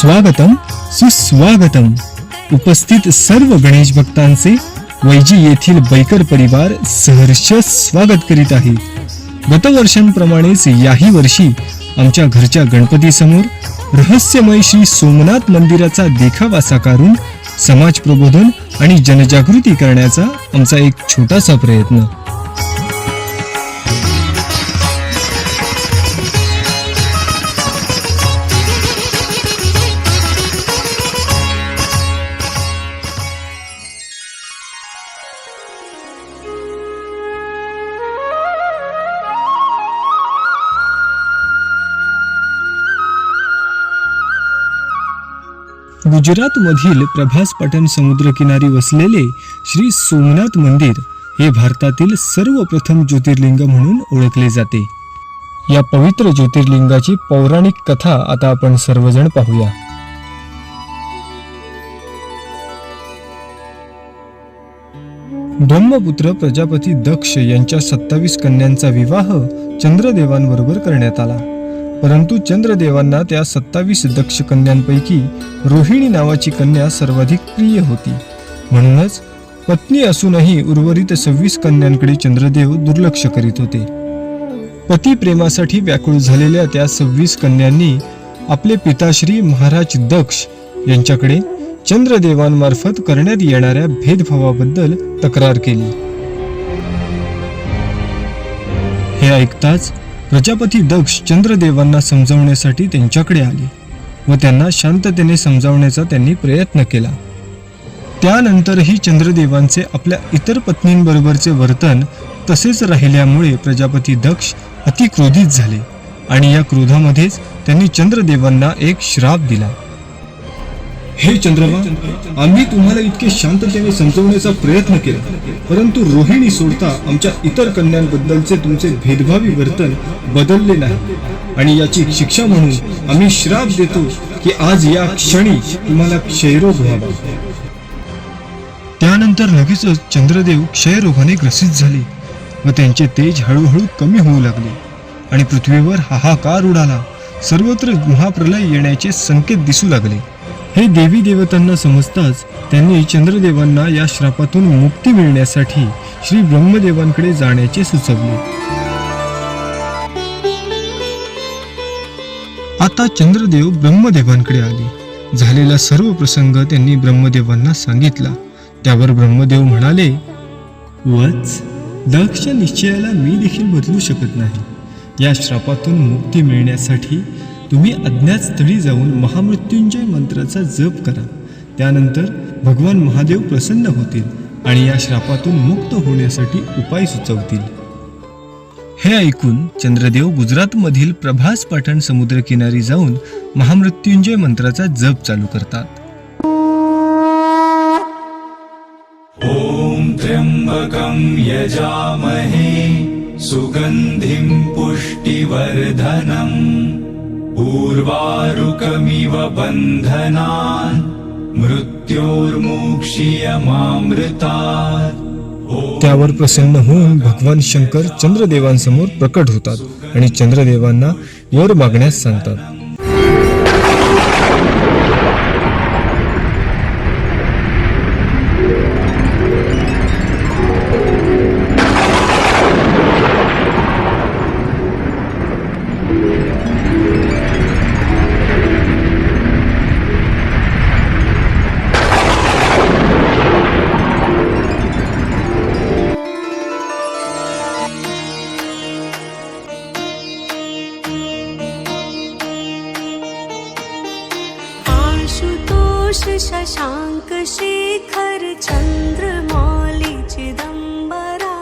स्वागतम सुस्वागतम. उपस्थित सर्व गणेश भक्तांचे वैजी येथील बैकर परिवार सहर्ष स्वागत करीत आहे. गतवर्षांप्रमाणेच याही वर्षी आमच्या घरच्या गणपती समोर रहस्यमय श्री सोमनाथ मंदिराचा देखावा साकारून समाज प्रबोधन आणि जनजागृती करण्याचा आमचा एक छोटासा प्रयत्न. गुजरातमधील प्रभास समुद्रकिनारी वसलेले श्री सोमनाथ मंदिर हे भारतातील सर्वप्रथम ज्योतिर्लिंग म्हणून ओळखले जाते. या पवित्र ज्योतिर्लिंगाची पौराणिक कथा आता आपण सर्वजण पाहूया. ब्रह्मपुत्र प्रजापती दक्ष यांच्या सत्तावीस कन्यांचा विवाह चंद्रदेवांबरोबर करण्यात आला. परंतु चंद्रदेवांना त्या सत्तावीस दक्ष कन्यांपैकी रोहिणी नावाची कन्या सर्वाधिक प्रिय होती. म्हणूनच पत्नी असूनही उर्वरित सव्वीस कन्यांकडे चंद्रदेव दुर्लक्ष करीत होते. पती प्रेमासाठी व्याकुळ झालेल्या त्या सव्वीस कन्यांनी आपले पिताश्री महाराज दक्ष यांच्याकडे चंद्रदेवांमार्फत करण्यात येणाऱ्या भेदभावाबद्दल तक्रार केली. हे ऐकताच प्रजापती दक्ष चंद्रदेवांना समजावण्यासाठी त्यांच्याकडे आले व त्यांना शांततेने समजावण्याचा त्यांनी प्रयत्न केला. त्यानंतरही चंद्रदेवांचे आपल्या इतर पत्नींबरोबरचे वर्तन तसेच राहिल्यामुळे प्रजापती दक्ष अतिक्रोधित झाले आणि या क्रोधामध्येच त्यांनी चंद्रदेवांना एक श्राप दिला. हे चंद्रमा आम्ही तुम्हाला इतके शांततेने समजवण्याचा प्रयत्न केला. परंतु रोहिणी सोडता आमच्या इतर कन्यांबद्दलचे तुमचे भेदभावी वर्तन बदलले नाही. आणि याची शिक्षा म्हणून आम्ही श्राप देतो की आज या क्षणी तुम्हाला क्षयरोग व्हावा. त्यानंतर लगेचच चंद्रदेव क्षयरोगाने ग्रसित झाले व त्यांचे तेज हळूहळू कमी होऊ लागले आणि पृथ्वीवर हाहाकार उडाला. सर्वत्र महाप्रलय येण्याचे संकेत दिसू लागले. हे देवी देवतांना समजताच त्यांनी चंद्रदेवांना या श्रापातून मुक्ती मिळण्यासाठी श्री ब्रह्मदेवांकडे जाण्याचे सुचवले. आता चंद्रदेव ब्रह्मदेवांकडे आले. झालेला सर्व प्रसंग त्यांनी ब्रह्मदेवांना सांगितला. त्यावर ब्रह्मदेव म्हणाले वच दक्ष निश्चयाला मी देखील बदलू शकत नाही. या श्रापातून मुक्ती मिळण्यासाठी तुम्ही अज्ञात स्थळी जाऊन महामृत्युंजय मंत्राचा जप करा. त्यानंतर भगवान महादेव प्रसन्न होतील आणि या श्रापातून मुक्त होण्यासाठी उपाय सुचवतील. हे ऐकून चंद्रदेव गुजरातमधील प्रभास पाटण समुद्रकिनारी जाऊन महामृत्युंजय मंत्राचा जप चालू करतात. ओम त्र्यंबकम यजामहे सुगंधिम पुष्टिवर्धनम् उर्वारुकमिव बन्धनान् मृत्योर्मुक्षीयमामृतात् त्यावर प्रसन्न होऊन भगवान शंकर चंद्रदेवांसमोर प्रकट होतात आणि चंद्रदेवांना वर मागण्यास सांगतात शशाङ्क शेखर चन्द्रमौलि चिदंबरा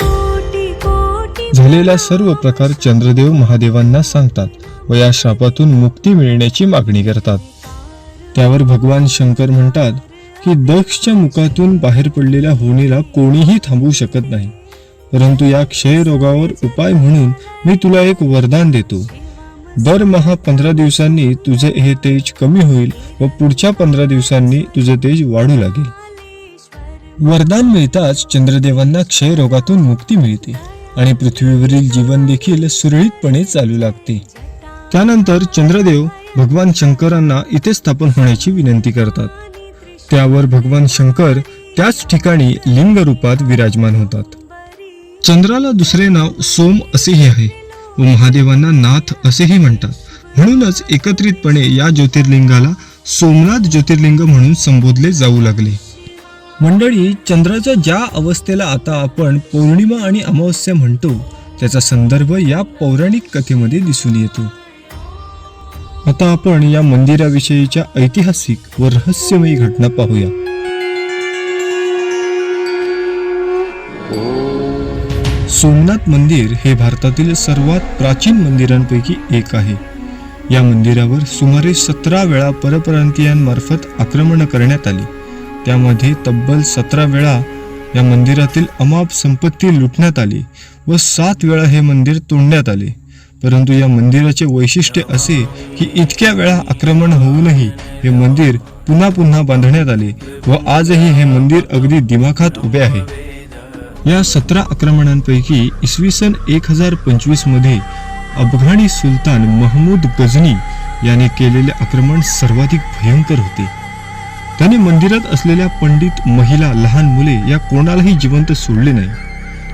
कोटी कोटी झालेला सर्व प्रकार चंद्रदेव महादेवांना सांगतात व या शापातून मुक्ती मिळण्याची मागणी करतात. त्यावर भगवान शंकर म्हणतात की दक्षच्या मुखातून बाहेर पडलेल्या होणीला कोणीही थांबवू शकत नाही. परंतु या क्षयरोगावर उपाय म्हणून मी तुला एक वरदान देतो. दरमहा पंधरा दिवसांनी तुझे हे तेज कमी होईल व पुढच्या पंधरा दिवसांनी तुझे तेज वाढू लागेल. वरदान मिळताच चंद्रदेवांना क्षयरोगातून मुक्ती मिळते आणि पृथ्वीवरील जीवन देखील सुरळीतपणे चालू लागते. त्यानंतर चंद्रदेव भगवान शंकरांना इथे स्थापन होण्याची विनंती करतात. त्यावर भगवान शंकर त्याच ठिकाणी लिंग रूपात विराजमान होतात. चंद्राला दुसरे नाव सोम असेही आहे. व महादेवांना नाथ असेही म्हणतात. म्हणूनच एकत्रितपणे या ज्योतिर्लिंगाला सोमनाथ ज्योतिर्लिंग म्हणून संबोधले जाऊ लागले. मंडळी चंद्राच्या ज्या अवस्थेला आता आपण पौर्णिमा आणि अमावस्या म्हणतो त्याचा संदर्भ या पौराणिक कथेमध्ये दिसून येतो. आता आपण या मंदिराविषयीच्या ऐतिहासिक व रहस्यमयी घटना पाहूया. सोमनाथ मंदिर हे भारतातील सर्वात प्राचीन मंदिरांपैकी एक आहे. या मंदिरावर सुमारे सतरा वेळा परप्रांतीयांमार्फत आक्रमण करण्यात आली. त्यामध्ये तब्बल सतरा वेळा या मंदिरातील अमाप संपत्ती लुटण्यात आली व सात वेळा हे मंदिर तोडण्यात आले. परंतु या मंदिराचे वैशिष्ट्य असे की इतक्या वेळा आक्रमण होऊनही हे मंदिर पुन्हा पुन्हा बांधण्यात आले व आजही हे मंदिर अगदी दिमाखात उभे आहे. या सतरा आक्रमणांपैकी इसवी सन एक हजार पंचवीसमध्ये अफगाणी सुलतान महमूद गझनी याने केलेले आक्रमण सर्वाधिक भयंकर होते. त्याने मंदिरात असलेल्या पंडित महिला लहान मुले या कोणालाही जिवंत सोडले नाही.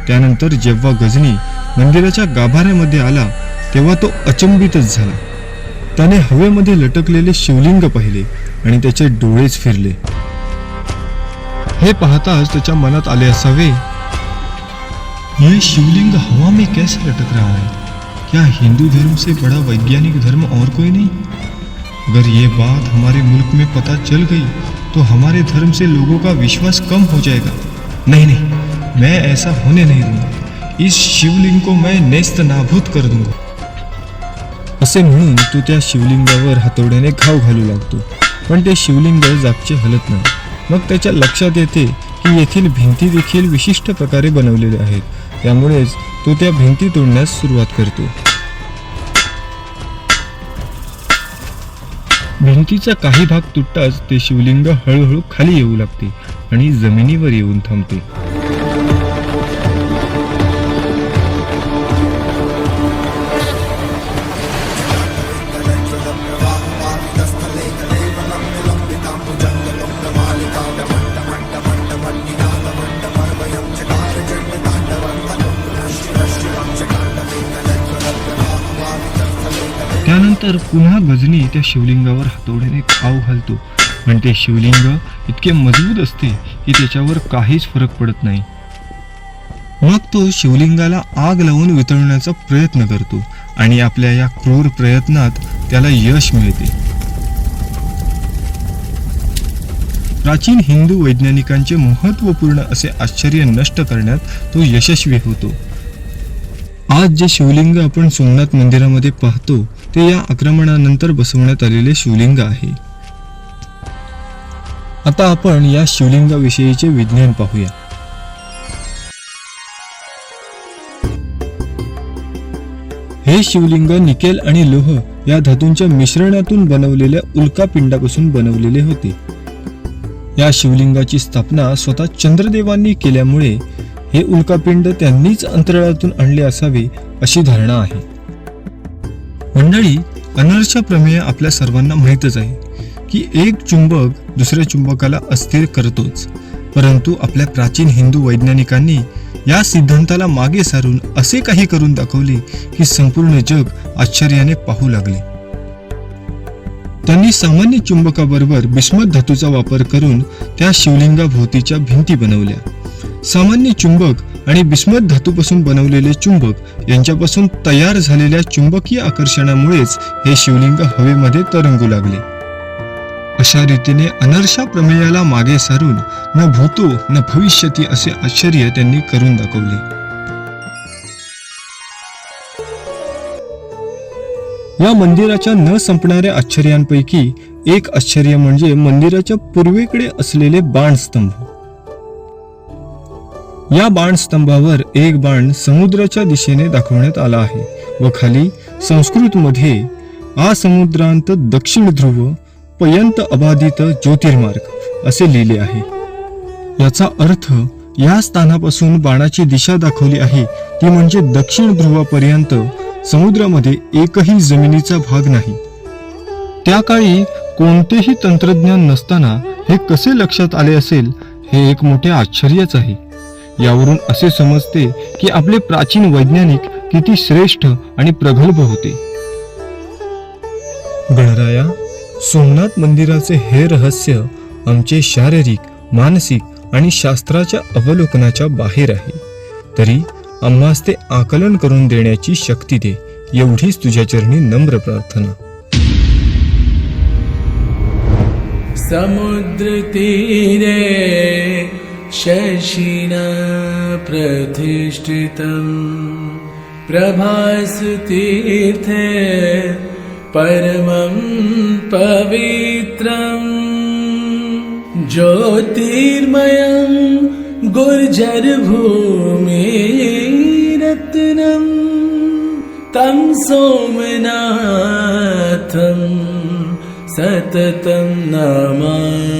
त्यानंतर जेव्हा गझनी मंदिराच्या गाभाऱ्यामध्ये आला तेव्हा तो अचंबितच झाला. त्याने हवेमध्ये लटकलेले शिवलिंग पाहिले आणि त्याचे डोळेच फिरले. हे पाहताच त्याच्या मनात आले असावे यह शिवलिंग हवा में कैसे लटक रहा है? क्या हिंदू धर्म से बड़ा वैज्ञानिक धर्म और कोई नहीं? अगर ये बात हमारे मुल्क में पता चल गई तो हमारे धर्म से लोगों का विश्वास कम हो जाएगा। नहीं नहीं मैं ऐसा होने नहीं दूंगा। इस शिवलिंग को मैं नेस्त नाभूत कर दूंगा। असे म्हणून तो त्या शिवलिंगावर हातोड्याने घाव घालू लागतो. पण ते शिवलिंग जागचे हलत नाही. मग त्याच्या लक्षात येते येथील भिंती देखील विशिष्ट प्रकारे बनवलेल्या आहेत. त्यामुळेच तो त्या भिंती तोडण्यास सुरुवात करतो. भिंतीचा काही भाग तुटताच ते शिवलिंग हळूहळू खाली येऊ लागते आणि जमिनीवर येऊन थांबते. पुन्हा गजनी त्या शिवलिंगावर हातोड्याने खाव घालतो. पण ते शिवलिंग इतके मजबूत असते की त्याच्यावर काहीच फरक पडत नाही. मग तो शिवलिंगाला आग लावून वितळण्याचा प्रयत्न करतो आणि आपल्या या क्रूर प्रयत्नात त्याला यश मिळते. प्राचीन हिंदू वैज्ञानिकांचे महत्त्वपूर्ण असे आश्चर्य नष्ट करण्यात तो यशस्वी होतो. आज जे शिवलिंग आपण सोमनाथ मंदिरामध्ये पाहतो ते या आक्रमणानंतर बसवण्यात आलेले शिवलिंग आहे. आता आपण या शिवलिंगाविषयीचे विज्ञान पाहूया. हे शिवलिंग निकेल आणि लोह या धातूंच्या मिश्रणातून बनवलेल्या उल्का पिंडापासून बनवलेले होते. या शिवलिंगाची स्थापना स्वतः चंद्रदेवांनी केल्यामुळे हे उल्कापिंड त्यांनीच अंतराळातून आणले असावे अशी धारणा आहे. मंडळी अनर्श प्रमेय आपल्या सर्वांना माहीतच आहे की एक चुंबक दुसऱ्या चुंबकाला अस्थिर करतोच. परंतु आपल्या प्राचीन हिंदू वैज्ञानिकांनी या सिद्धांताला मागे सारून असे काही करून दाखवले की संपूर्ण जग आश्चर्याने पाहू लागले. त्यांनी सामान्य चुंबकाबरोबर बिस्मत धातूचा वापर करून त्या शिवलिंगाभोवतीच्या भिंती बनवल्या. सामान्य चुंबक आणि बिस्मत धातूपासून बनवलेले चुंबक यांच्यापासून तयार झालेल्या चुंबकीय आकर्षणामुळेच हे शिवलिंग हवेमध्ये तरंगू लागले. अशा रीतीने अनर्शा प्रमेयाला मागे सारून न भूतो न भविष्यती असे आश्चर्य त्यांनी करून दाखवले. या मंदिराच्या न संपणाऱ्या आश्चर्यांपैकी एक आश्चर्य म्हणजे मंदिराच्या पूर्वेकडे असलेले बाणस्तंभ. या बाणस्तंभावर एक बाण समुद्राच्या दिशेने दाखवण्यात आला आहे व खाली संस्कृत मध्ये आ समुद्रांत दक्षिण ध्रुव पर्यंत अबाधित ज्योतिर्मार्ग असे लिहिले आहे. याचा अर्थ या स्थानापासून बाणाची दिशा दाखवली आहे. ती म्हणजे दक्षिण ध्रुवापर्यंत समुद्रामध्ये एकही जमिनीचा भाग नाही. त्या काळी कोणतेही तंत्रज्ञान नसताना हे कसे लक्षात आले असेल हे एक मोठे आश्चर्यच आहे. यावरून असे समजते की आपले प्राचीन वैज्ञानिक किती श्रेष्ठ आणि प्रगल्भ होते. गणराया सोमनाथ मंदिराचे हे रहस्य आमचे शारीरिक मानसिक आणि शास्त्राच्या अवलोकनाच्या बाहेर आहे. तरी आम्हास ते आकलन करून देण्याची शक्ती दे एवढीच तुझ्या चरणी नम्र प्रार्थना. समुद्रतीरे शशिना प्रतिष्ठितम्। प्रभासतीर्थे परमं पवित्रम्। ज्योतिर्मयं गुर्जरभूमिरत्नम्। तं सोमनाथं सततं नमामि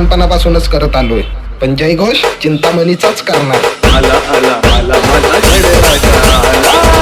लहानपणापासूनच करत आलोय. पण जयघोष चिंतामणीचाच करणार आला आला आला माझा